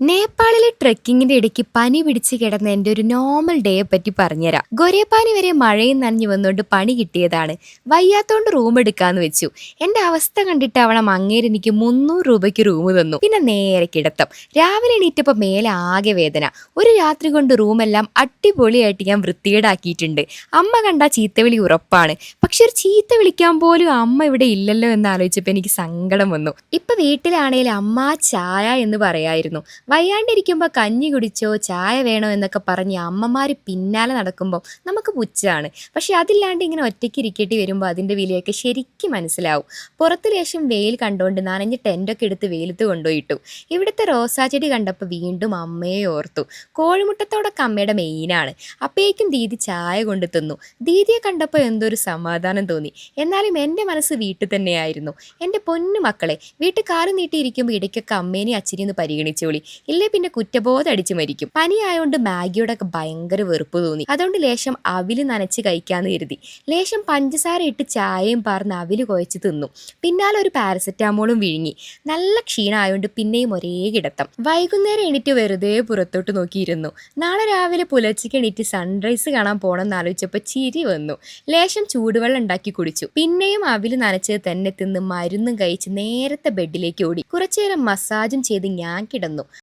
നേപ്പാളിലെ ട്രെക്കിങ്ങിന്റെ ഇടയ്ക്ക് പനി പിടിച്ച് കിടന്ന എന്റെ ഒരു നോർമൽ ഡേയെ പറ്റി പറഞ്ഞുതരാം. ഗൊരേപ്പാനി വരെ മഴയും നനഞ്ഞു വന്നുകൊണ്ട് പണി കിട്ടിയതാണ്. വയ്യാത്തോണ്ട് റൂം എടുക്കാന്ന് വെച്ചു. എന്റെ അവസ്ഥ കണ്ടിട്ട് അവളെ അങ്ങേര് എനിക്ക് മുന്നൂറ് രൂപയ്ക്ക് റൂം തന്നു. പിന്നെ നേരെ കിടത്തം. രാവിലെ എണീറ്റപ്പോൾ മേലെ ആകെ വേദന. ഒരു രാത്രി കൊണ്ട് റൂമെല്ലാം അടിപൊളിയായിട്ട് ഞാൻ വൃത്തികേടാക്കിയിട്ടുണ്ട്. അമ്മ കണ്ട ചീത്തവിളി ഉറപ്പാണ്. പക്ഷെ ഒരു ചീത്ത വിളിക്കാൻ പോലും അമ്മ ഇവിടെ ഇല്ലല്ലോ എന്ന് ആലോചിച്ചപ്പോൾ എനിക്ക് സങ്കടം വന്നു. ഇപ്പൊ വീട്ടിലാണെങ്കിൽ അമ്മ ചായ എന്ന് പറയായിരുന്നു. വയ്യാണ്ടിരിക്കുമ്പോൾ കഞ്ഞി കുടിച്ചോ ചായ വേണോ എന്നൊക്കെ പറഞ്ഞ് അമ്മമാർ പിന്നാലെ നടക്കുമ്പോൾ നമുക്ക് പുച്ഛമാണ് പക്ഷെ അതില്ലാണ്ട് ഇങ്ങനെ ഒറ്റയ്ക്ക് ഇരിക്കേണ്ടി വരുമ്പോൾ അതിന്റെ വിലയൊക്കെ ശരിക്കും മനസ്സിലാവും. പുറത്ത് ലേശം വെയിൽ കണ്ടുകൊണ്ട് നനഞ്ഞ് ടെന്റൊക്കെ എടുത്ത് വെയിലത്ത് കൊണ്ടുപോയിട്ടു. ഇവിടുത്തെ റോസാ ചെടി കണ്ടപ്പോൾ വീണ്ടും അമ്മയെ ഓർത്തു. കോഴിമുട്ടത്തോടൊക്കെ അമ്മയുടെ മെയിനാണ്. അപ്പേക്കും ദീദി ചായ കൊണ്ട് ദീദിയെ കണ്ടപ്പോൾ എന്തോ ഒരു സമാധാനം തോന്നി. എന്നാലും എന്റെ മനസ്സ് വീട്ടിൽ തന്നെയായിരുന്നു. എന്റെ പൊന്നു മക്കളെ വീട്ടിൽ കാലം നീട്ടിയിരിക്കുമ്പോൾ ഇടയ്ക്കൊക്കെ അമ്മേനെ അച്ഛനെയൊന്ന് പരിഗണിച്ചോളി. ഇല്ലേ പിന്നെ കുറ്റബോധം അടിച്ചു മരിക്കും. പനിയായോണ്ട് മാഗിയോടൊക്കെ ഭയങ്കര വെറുപ്പ് തോന്നി. അതുകൊണ്ട് ലേശം അവിൽ നനച്ച് കഴിക്കാന്ന് കരുതി. ലേശം പഞ്ചസാര ഇട്ട് ചായയും പാർന്ന് അവിൽ കുഴച്ച് തിന്നു. പിന്നാലെ ഒരു പാരസെറ്റാമോളും വിഴുങ്ങി. നല്ല ക്ഷീണമായോണ്ട് പിന്നെയും ഒരേ കിടത്തം. വൈകുന്നേരം എണീറ്റ് വെറുതെ പുറത്തോട്ട് നോക്കിയിരുന്നു. നാളെ രാവിലെ പുലർച്ചയ്ക്ക് എണീറ്റ് സൺറൈസ് കാണാൻ പോകണമെന്ന് ആലോചിച്ചപ്പോൾ ചിരി വന്നു. ലേശം ചൂടുവെള്ളം ഉണ്ടാക്കി കുടിച്ചു. പിന്നെയും അവിൽ നനച്ചത് തന്നെ തിന്ന് മരുന്നും കഴിച്ച് നേരത്തെ ബെഡിലേക്ക് ഓടി. കുറച്ചുനേരം മസാജും ചെയ്ത് ഞാൻ കിടന്നു.